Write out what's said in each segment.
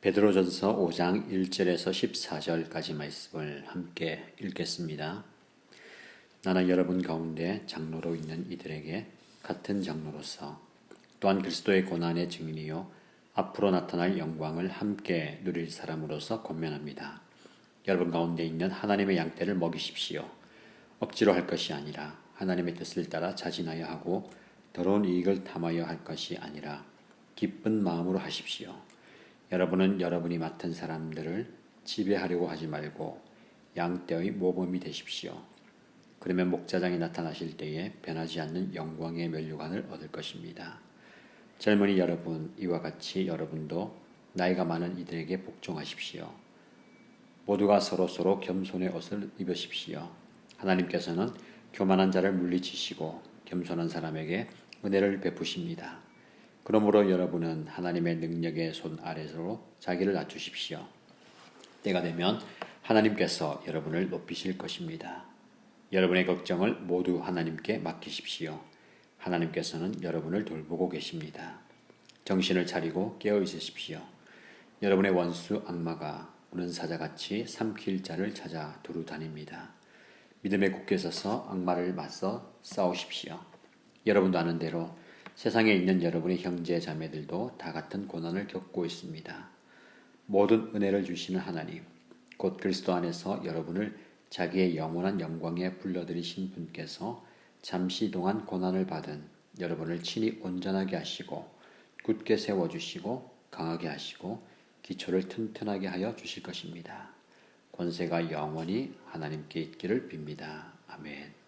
베드로전서 5장 1절에서 14절까지 말씀을 함께 읽겠습니다. 나는 여러분 가운데 장로로 있는 이들에게 같은 장로로서 또한 그리스도의 고난의 증인이요 앞으로 나타날 영광을 함께 누릴 사람으로서 권면합니다. 여러분 가운데 있는 하나님의 양떼를 먹이십시오. 억지로 할 것이 아니라 하나님의 뜻을 따라 자진하여 하고 더러운 이익을 탐하여 할 것이 아니라 기쁜 마음으로 하십시오. 여러분은 여러분이 맡은 사람들을 지배하려고 하지 말고 양떼의 모범이 되십시오. 그러면 목자장이 나타나실 때에 변하지 않는 영광의 면류관을 얻을 것입니다. 젊은이 여러분, 이와 같이 여러분도 나이가 많은 이들에게 복종하십시오. 모두가 서로서로 겸손의 옷을 입으십시오. 하나님께서는 교만한 자를 물리치시고 겸손한 사람에게 은혜를 베푸십니다. 그러므로 여러분은 하나님의 능력의 손 아래로 자기를 낮추십시오. 때가 되면 하나님께서 여러분을 높이실 것입니다. 여러분의 걱정을 모두 하나님께 맡기십시오. 하나님께서는 여러분을 돌보고 계십니다. 정신을 차리고 깨어 있으십시오. 여러분의 원수 악마가 우는 사자같이 삼킬 자를 찾아 두루 다닙니다. 믿음에 굳게 서서 악마를 맞서 싸우십시오. 여러분도 아는 대로 세상에 있는 여러분의 형제 자매들도 다 같은 고난을 겪고 있습니다. 모든 은혜를 주시는 하나님, 곧 그리스도 안에서 여러분을 자기의 영원한 영광에 불러들이신 분께서 잠시 동안 고난을 받은 여러분을 친히 온전하게 하시고 굳게 세워 주시고 강하게 하시고 기초를 튼튼하게 하여 주실 것입니다. 권세가 영원히 하나님께 있기를 빕니다. 아멘.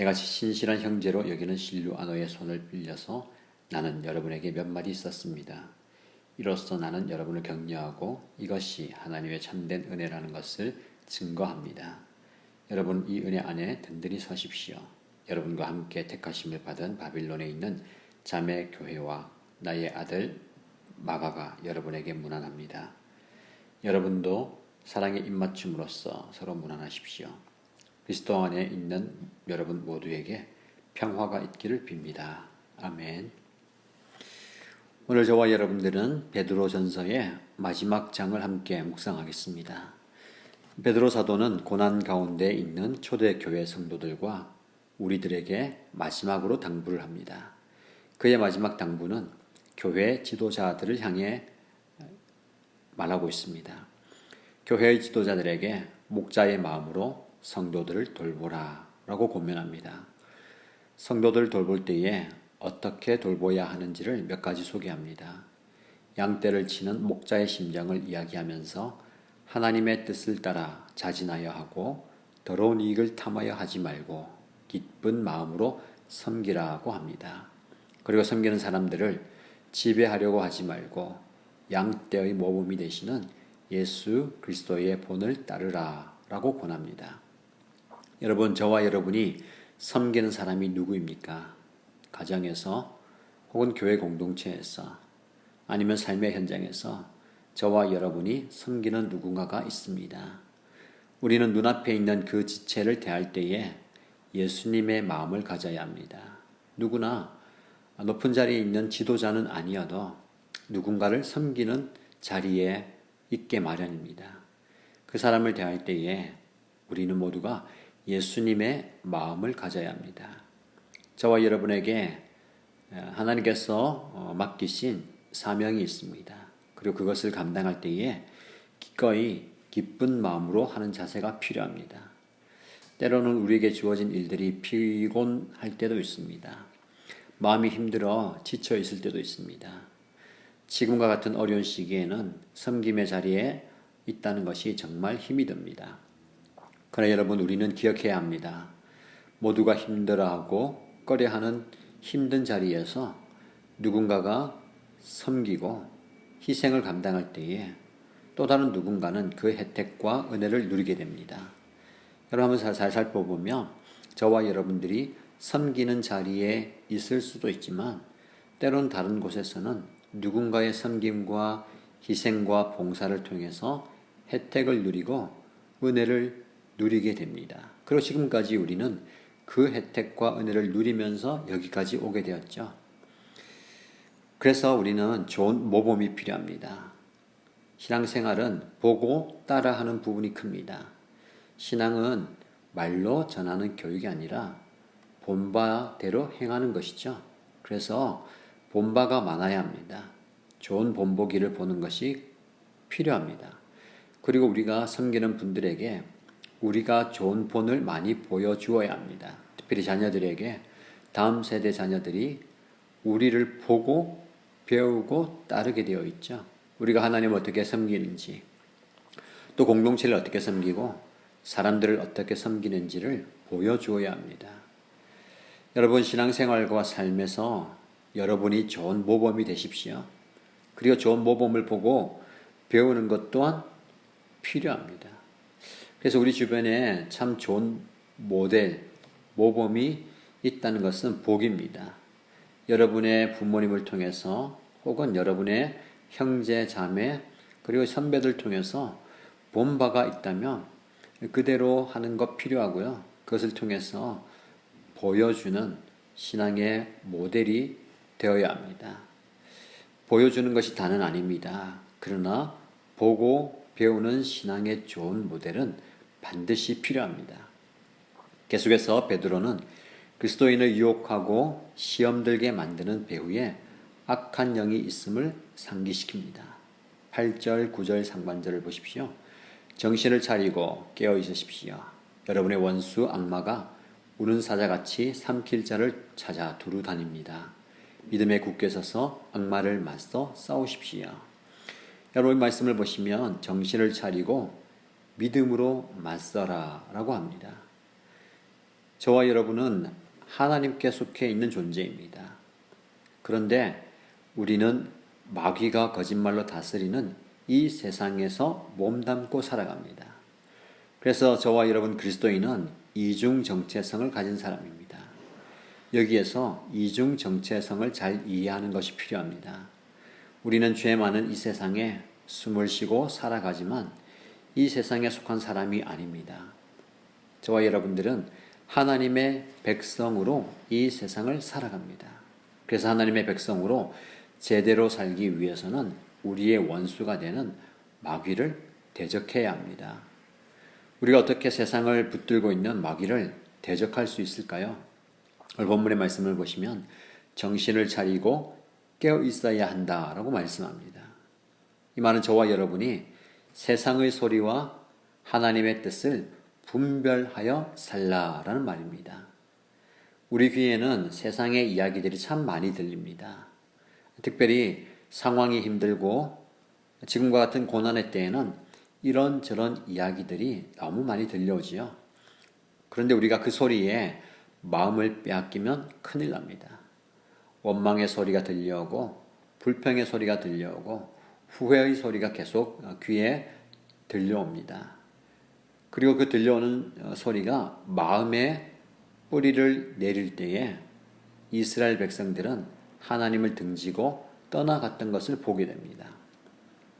내가 신실한 형제로 여기는 실루아노의 손을 빌려서 나는 여러분에게 몇 마디 썼습니다. 이로써 나는 여러분을 격려하고 이것이 하나님의 참된 은혜라는 것을 증거합니다. 여러분 이 은혜 안에 든든히 서십시오. 여러분과 함께 택하심을 받은 바빌론에 있는 자매 교회와 나의 아들 마가가 여러분에게 문안합니다. 여러분도 사랑의 입맞춤으로써 서로 문안하십시오. 그리스도 안에 있는 여러분 모두에게 평화가 있기를 빕니다. 아멘. 오늘 저와 여러분들은 베드로 전서의 마지막 장을 함께 묵상하겠습니다. 베드로 사도는 고난 가운데 있는 초대 교회 성도들과 우리들에게 마지막으로 당부를 합니다. 그의 마지막 당부는 교회 지도자들을 향해 말하고 있습니다. 교회의 지도자들에게 목자의 마음으로 성도들을 돌보라 라고 고면합니다. 성도들을 돌볼 때에 어떻게 돌보야 하는지를 몇 가지 소개합니다. 양떼를 치는 목자의 심정을 이야기하면서 하나님의 뜻을 따라 자진하여 하고 더러운 이익을 탐하여 하지 말고 기쁜 마음으로 섬기라고 합니다. 그리고 섬기는 사람들을 지배하려고 하지 말고 양떼의 모범이 되시는 예수 그리스도의 본을 따르라 라고 권합니다. 여러분, 저와 여러분이 섬기는 사람이 누구입니까? 가정에서 혹은 교회 공동체에서 아니면 삶의 현장에서 저와 여러분이 섬기는 누군가가 있습니다. 우리는 눈앞에 있는 그 지체를 대할 때에 예수님의 마음을 가져야 합니다. 누구나 높은 자리에 있는 지도자는 아니어도 누군가를 섬기는 자리에 있게 마련입니다. 그 사람을 대할 때에 우리는 모두가 예수님의 마음을 가져야 합니다. 저와 여러분에게 하나님께서 어, 맡기신 사명이 있습니다. 그리고 그것을 감당할 때에 기꺼이 기쁜 마음으로 하는 자세가 필요합니다. 때로는 우리에게 주어진 일들이 피곤할 때도 있습니다. 마음이 힘들어 지쳐 있을 때도 있습니다. 지금과 같은 어려운 시기에는 섬김의 자리에 있다는 것이 정말 힘이 듭니다. 그러나 여러분 우리는 기억해야 합니다. 모두가 힘들어하고 꺼려하는 힘든 자리에서 누군가가 섬기고 희생을 감당할 때에 또 다른 누군가는 그 혜택과 은혜를 누리게 됩니다. 여러분 잘 살펴보면 저와 여러분들이 섬기는 자리에 있을 수도 있지만 때론 다른 곳에서는 누군가의 섬김과 희생과 봉사를 통해서 혜택을 누리고 은혜를 누리게 됩니다. 그리고 지금까지 우리는 그 혜택과 은혜를 누리면서 여기까지 오게 되었죠. 그래서 우리는 좋은 모범이 필요합니다. 신앙생활은 보고 따라하는 부분이 큽니다. 신앙은 말로 전하는 교육이 아니라 본바대로 행하는 것이죠. 그래서 본바가 많아야 합니다. 좋은 본보기를 보는 것이 필요합니다. 그리고 우리가 섬기는 분들에게 우리가 좋은 본을 많이 보여주어야 합니다. 특별히 자녀들에게 다음 세대 자녀들이 우리를 보고 배우고 따르게 되어 있죠. 우리가 하나님 어떻게 섬기는지, 또 공동체를 어떻게 섬기고 사람들을 어떻게 섬기는지를 보여주어야 합니다. 여러분 신앙생활과 삶에서 여러분이 좋은 모범이 되십시오. 그리고 좋은 모범을 보고 배우는 것 또한 필요합니다. 그래서 우리 주변에 참 좋은 모델, 모범이 있다는 것은 복입니다. 여러분의 부모님을 통해서 혹은 여러분의 형제, 자매, 그리고 선배들 통해서 본 바가 있다면 그대로 하는 것 필요하고요. 그것을 통해서 보여주는 신앙의 모델이 되어야 합니다. 보여주는 것이 다는 아닙니다. 그러나 보고 배우는 신앙의 좋은 모델은 반드시 필요합니다. 계속해서 베드로는 그리스도인을 유혹하고 시험 들게 만드는 배후에 악한 영이 있음을 상기시킵니다. 8절, 9절 상반절을 보십시오. 정신을 차리고 깨어 있으십시오. 여러분의 원수 악마가 우는 사자같이 삼킬 자를 찾아 두루 다닙니다. 믿음에 굳게 서서 악마를 맞서 싸우십시오. 여러분 말씀을 보시면 정신을 차리고 믿음으로 맞서라 라고 합니다. 저와 여러분은 하나님께 속해 있는 존재입니다. 그런데 우리는 마귀가 거짓말로 다스리는 이 세상에서 몸담고 살아갑니다. 그래서 저와 여러분 그리스도인은 이중 정체성을 가진 사람입니다. 여기에서 이중 정체성을 잘 이해하는 것이 필요합니다. 우리는 죄 많은 이 세상에 숨을 쉬고 살아가지만 이 세상에 속한 사람이 아닙니다. 저와 여러분들은 하나님의 백성으로 이 세상을 살아갑니다. 그래서 하나님의 백성으로 제대로 살기 위해서는 우리의 원수가 되는 마귀를 대적해야 합니다. 우리가 어떻게 세상을 붙들고 있는 마귀를 대적할 수 있을까요? 오늘 본문의 말씀을 보시면 정신을 차리고 깨어 있어야 한다라고 말씀합니다. 이 말은 저와 여러분이 세상의 소리와 하나님의 뜻을 분별하여 살라라는 말입니다. 우리 귀에는 세상의 이야기들이 참 많이 들립니다. 특별히 상황이 힘들고 지금과 같은 고난의 때에는 이런저런 이야기들이 너무 많이 들려오지요. 그런데 우리가 그 소리에 마음을 빼앗기면 큰일 납니다. 원망의 소리가 들려오고 불평의 소리가 들려오고 후회의 소리가 계속 귀에 들려옵니다. 그리고 그 들려오는 소리가 마음에 뿌리를 내릴 때에 이스라엘 백성들은 하나님을 등지고 떠나갔던 것을 보게 됩니다.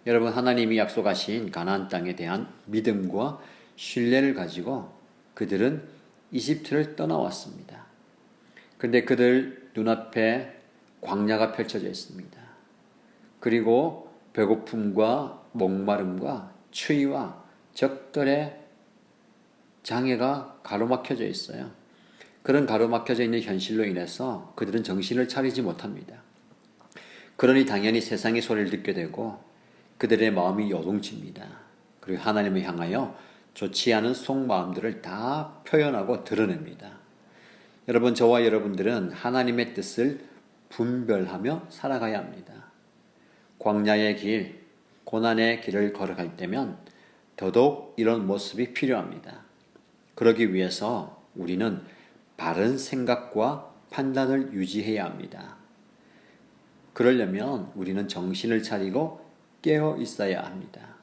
여러분 하나님이 약속하신 가나안 땅에 대한 믿음과 신뢰를 가지고 그들은 이집트를 떠나왔습니다. 그런데 그들 눈앞에 광야가 펼쳐져 있습니다. 그리고 배고픔과 목마름과 추위와 적들의 장애가 가로막혀져 있어요. 그런 가로막혀져 있는 현실로 인해서 그들은 정신을 차리지 못합니다. 그러니 당연히 세상의 소리를 듣게 되고 그들의 마음이 요동칩니다. 그리고 하나님을 향하여 좋지 않은 속마음들을 다 표현하고 드러냅니다. 여러분, 저와 여러분들은 하나님의 뜻을 분별하며 살아가야 합니다. 광야의 길, 고난의 길을 걸어갈 때면 더더욱 이런 모습이 필요합니다. 그러기 위해서 우리는 바른 생각과 판단을 유지해야 합니다. 그러려면 우리는 정신을 차리고 깨어 있어야 합니다.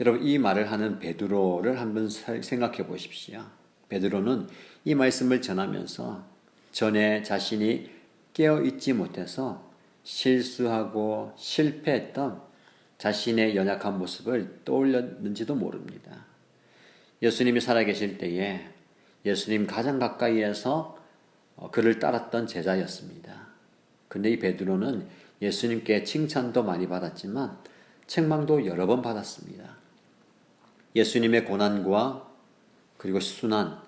여러분 이 말을 하는 베드로를 한번 생각해 보십시오. 베드로는 이 말씀을 전하면서 전에 자신이 깨어 있지 못해서 실수하고 실패했던 자신의 연약한 모습을 떠올렸는지도 모릅니다. 예수님이 살아계실 때에 예수님 가장 가까이에서 그를 따랐던 제자였습니다. 근데 이 베드로는 예수님께 칭찬도 많이 받았지만 책망도 여러 번 받았습니다. 예수님의 고난과 그리고 순환,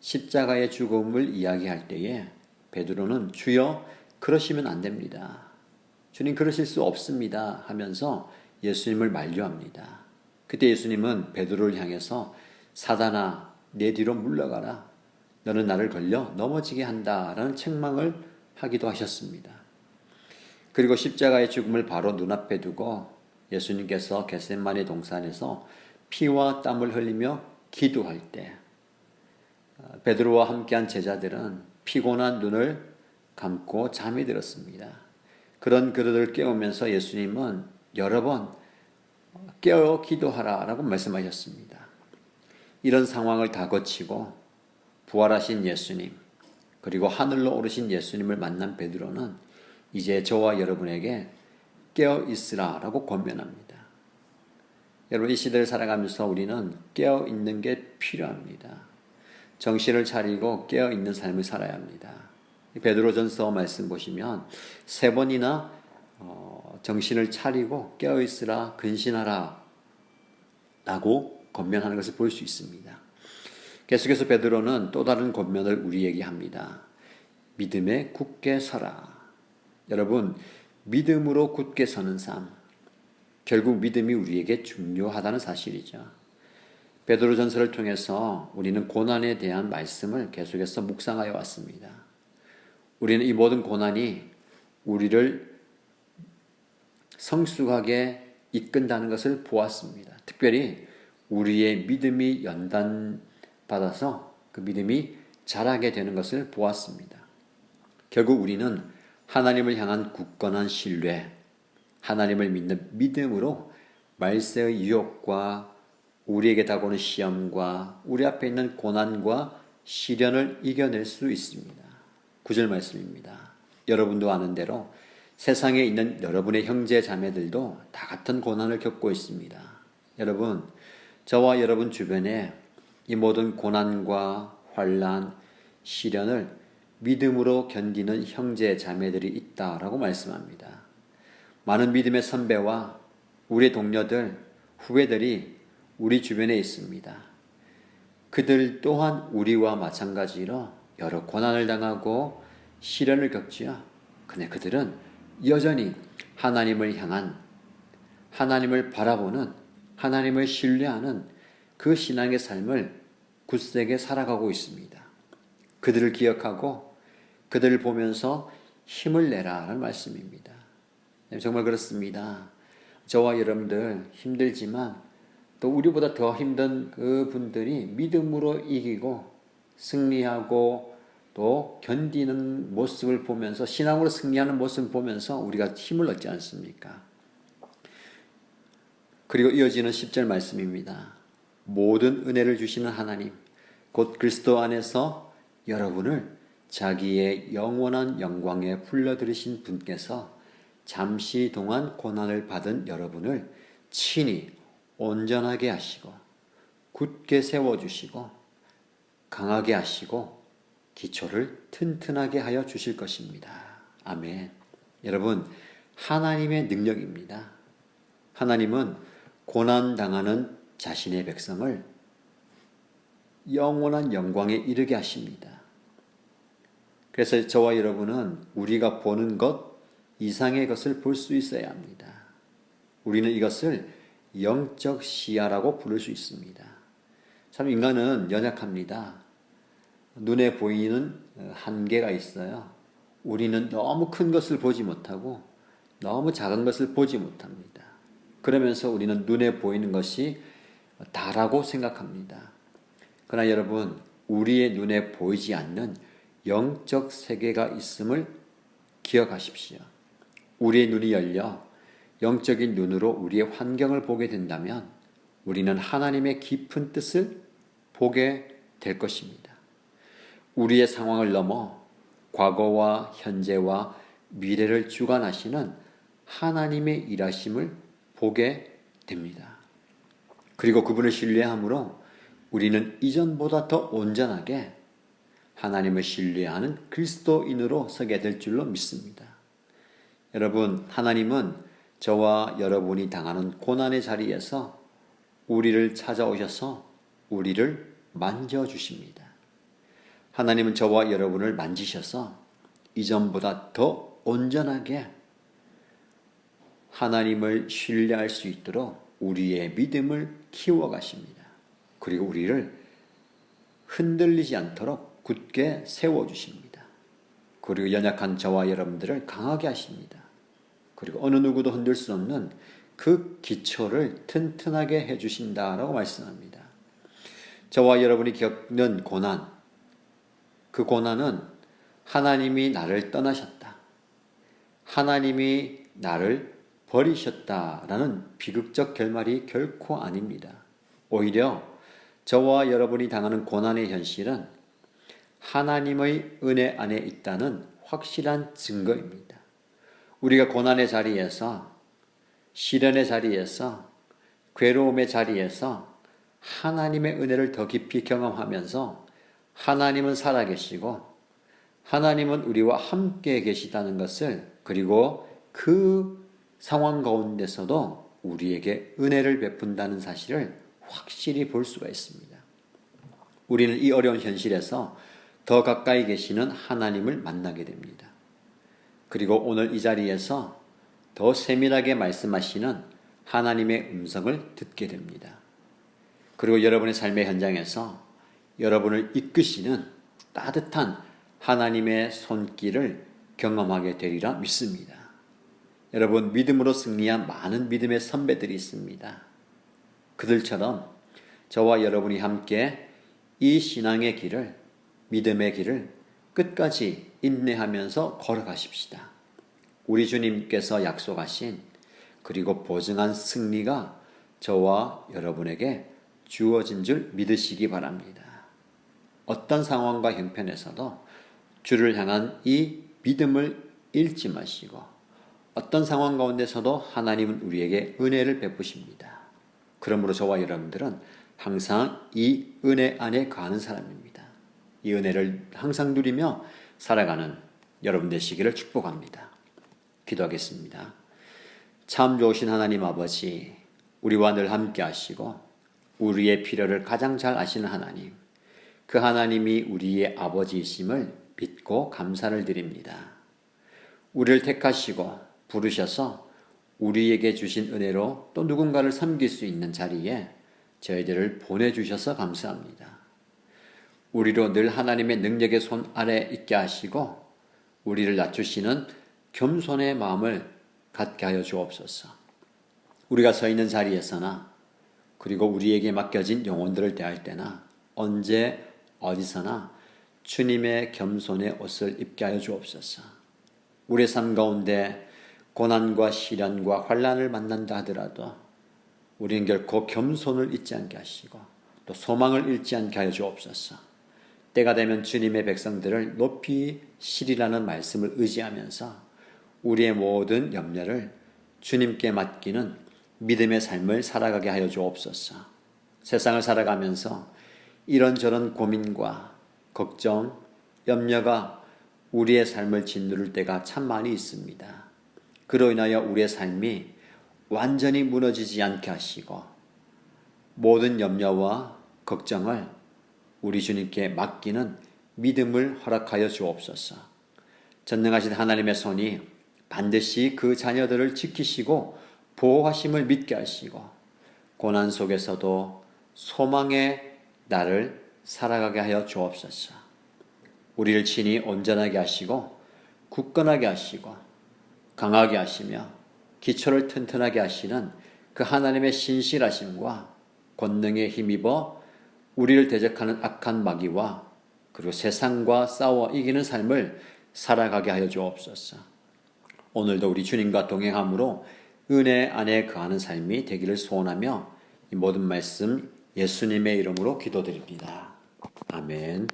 십자가의 죽음을 이야기할 때에 베드로는 주여 그러시면 안 됩니다. 주님 그러실 수 없습니다 하면서 예수님을 만류합니다. 그때 예수님은 베드로를 향해서 사단아 내 뒤로 물러가라. 너는 나를 걸려 넘어지게 한다라는 책망을 하기도 하셨습니다. 그리고 십자가의 죽음을 바로 눈앞에 두고 예수님께서 겟셋마네 동산에서 피와 땀을 흘리며 기도할 때 베드로와 함께한 제자들은 피곤한 눈을 감고 잠이 들었습니다. 그런 그들을 깨우면서 예수님은 여러 번 깨어 기도하라 라고 말씀하셨습니다. 이런 상황을 다 거치고 부활하신 예수님 그리고 하늘로 오르신 예수님을 만난 베드로는 이제 저와 여러분에게 깨어 있으라 라고 권면합니다. 여러분 이 시대를 살아가면서 우리는 깨어 있는 게 필요합니다. 정신을 차리고 깨어 있는 삶을 살아야 합니다. 베드로전서 말씀 보시면 세 번이나 어, 정신을 차리고 깨어 있으라 근신하라 라고 권면하는 것을 볼 수 있습니다. 계속해서 베드로는 또 다른 권면을 우리에게 합니다. 믿음에 굳게 서라. 여러분, 믿음으로 굳게 서는 삶. 결국 믿음이 우리에게 중요하다는 사실이죠. 베드로 전서를 통해서 우리는 고난에 대한 말씀을 계속해서 묵상하여 왔습니다. 우리는 이 모든 고난이 우리를 성숙하게 이끈다는 것을 보았습니다. 특별히 우리의 믿음이 연단받아서 그 믿음이 자라게 되는 것을 보았습니다. 결국 우리는 하나님을 향한 굳건한 신뢰, 하나님을 믿는 믿음으로 말세의 유혹과 우리에게 다가오는 시험과 우리 앞에 있는 고난과 시련을 이겨낼 수 있습니다. 구절 말씀입니다. 여러분도 아는 대로 세상에 있는 여러분의 형제 자매들도 다 같은 고난을 겪고 있습니다. 여러분, 저와 여러분 주변에 이 모든 고난과 환란, 시련을 믿음으로 견디는 형제 자매들이 있다라고 말씀합니다. 많은 믿음의 선배와 우리 동료들, 후배들이 우리 주변에 있습니다. 그들 또한 우리와 마찬가지로 여러 고난을 당하고 시련을 겪지요. 근데 그들은 여전히 하나님을 향한 하나님을 바라보는 하나님을 신뢰하는 그 신앙의 삶을 굳세게 살아가고 있습니다. 그들을 기억하고 그들을 보면서 힘을 내라라는 말씀입니다. 네, 정말 그렇습니다. 저와 여러분들 힘들지만 또 우리보다 더 힘든 그 분들이 믿음으로 이기고 승리하고 또 견디는 모습을 보면서 신앙으로 승리하는 모습을 보면서 우리가 힘을 얻지 않습니까? 그리고 이어지는 10절 말씀입니다. 모든 은혜를 주시는 하나님, 곧 그리스도 안에서 여러분을 자기의 영원한 영광에 불러들이신 분께서 잠시 동안 고난을 받은 여러분을 친히 온전하게 하시고 굳게 세워주시고 강하게 하시고 기초를 튼튼하게 하여 주실 것입니다. 아멘. 여러분, 하나님의 능력입니다. 하나님은 고난당하는 자신의 백성을 영원한 영광에 이르게 하십니다. 그래서 저와 여러분은 우리가 보는 것 이상의 것을 볼 수 있어야 합니다. 우리는 이것을 영적 시야라고 부를 수 있습니다. 참 인간은 연약합니다. 눈에 보이는 한계가 있어요. 우리는 너무 큰 것을 보지 못하고 너무 작은 것을 보지 못합니다. 그러면서 우리는 눈에 보이는 것이 다라고 생각합니다. 그러나 여러분, 우리의 눈에 보이지 않는 영적 세계가 있음을 기억하십시오. 우리의 눈이 열려 영적인 눈으로 우리의 환경을 보게 된다면 우리는 하나님의 깊은 뜻을 보게 될 것입니다. 우리의 상황을 넘어 과거와 현재와 미래를 주관하시는 하나님의 일하심을 보게 됩니다. 그리고 그분을 신뢰함으로 우리는 이전보다 더 온전하게 하나님을 신뢰하는 그리스도인으로 서게 될 줄로 믿습니다. 여러분, 하나님은 저와 여러분이 당하는 고난의 자리에서 우리를 찾아오셔서 우리를 만져주십니다. 하나님은 저와 여러분을 만지셔서 이전보다 더 온전하게 하나님을 신뢰할 수 있도록 우리의 믿음을 키워가십니다. 그리고 우리를 흔들리지 않도록 굳게 세워주십니다. 그리고 연약한 저와 여러분들을 강하게 하십니다. 그리고 어느 누구도 흔들 수 없는 그 기초를 튼튼하게 해주신다라고 말씀합니다. 저와 여러분이 겪는 고난, 그 고난은 하나님이 나를 떠나셨다. 하나님이 나를 버리셨다라는 비극적 결말이 결코 아닙니다. 오히려 저와 여러분이 당하는 고난의 현실은 하나님의 은혜 안에 있다는 확실한 증거입니다. 우리가 고난의 자리에서, 시련의 자리에서, 괴로움의 자리에서 하나님의 은혜를 더 깊이 경험하면서 하나님은 살아계시고 하나님은 우리와 함께 계시다는 것을 그리고 그 상황 가운데서도 우리에게 은혜를 베푼다는 사실을 확실히 볼 수가 있습니다. 우리는 이 어려운 현실에서 더 가까이 계시는 하나님을 만나게 됩니다. 그리고 오늘 이 자리에서 더 세밀하게 말씀하시는 하나님의 음성을 듣게 됩니다. 그리고 여러분의 삶의 현장에서 여러분을 이끄시는 따뜻한 하나님의 손길을 경험하게 되리라 믿습니다. 여러분, 믿음으로 승리한 많은 믿음의 선배들이 있습니다. 그들처럼 저와 여러분이 함께 이 신앙의 길을, 믿음의 길을 끝까지 인내하면서 걸어가십시다. 우리 주님께서 약속하신 그리고 보증한 승리가 저와 여러분에게 주어진 줄 믿으시기 바랍니다. 어떤 상황과 형편에서도 주를 향한 이 믿음을 잃지 마시고 어떤 상황 가운데서도 하나님은 우리에게 은혜를 베푸십니다. 그러므로 저와 여러분들은 항상 이 은혜 안에 가는 사람입니다. 이 은혜를 항상 누리며 살아가는 여러분 되시기를 축복합니다. 기도하겠습니다. 참 좋으신 하나님 아버지, 우리와 늘 함께 하시고 우리의 필요를 가장 잘 아시는 하나님, 그 하나님이 우리의 아버지이심을 믿고 감사를 드립니다. 우리를 택하시고 부르셔서 우리에게 주신 은혜로 또 누군가를 섬길 수 있는 자리에 저희들을 보내주셔서 감사합니다. 우리로 늘 하나님의 능력의 손 아래 있게 하시고 우리를 낮추시는 겸손의 마음을 갖게 하여 주옵소서. 우리가 서 있는 자리에서나 그리고 우리에게 맡겨진 영혼들을 대할 때나 언제 어디서나 주님의 겸손의 옷을 입게 하여 주옵소서. 우리의 삶 가운데 고난과 시련과 환란을 만난다 하더라도 우리는 결코 겸손을 잊지 않게 하시고 또 소망을 잃지 않게 하여 주옵소서. 때가 되면 주님의 백성들을 높이 시리라는 말씀을 의지하면서 우리의 모든 염려를 주님께 맡기는 믿음의 삶을 살아가게 하여 주옵소서. 세상을 살아가면서 이런저런 고민과 걱정, 염려가 우리의 삶을 짓누를 때가 참 많이 있습니다. 그로 인하여 우리의 삶이 완전히 무너지지 않게 하시고 모든 염려와 걱정을 우리 주님께 맡기는 믿음을 허락하여 주옵소서. 전능하신 하나님의 손이 반드시 그 자녀들을 지키시고 보호하심을 믿게 하시고 고난 속에서도 소망의 나를 살아가게 하여 주옵소서. 우리를 친히 온전하게 하시고 굳건하게 하시고 강하게 하시며 기초를 튼튼하게 하시는 그 하나님의 신실하심과 권능에 힘입어 우리를 대적하는 악한 마귀와 그리고 세상과 싸워 이기는 삶을 살아가게 하여 주옵소서. 오늘도 우리 주님과 동행함으로 은혜 안에 거하는 삶이 되기를 소원하며 이 모든 말씀 예수님의 이름으로 기도드립니다. 아멘.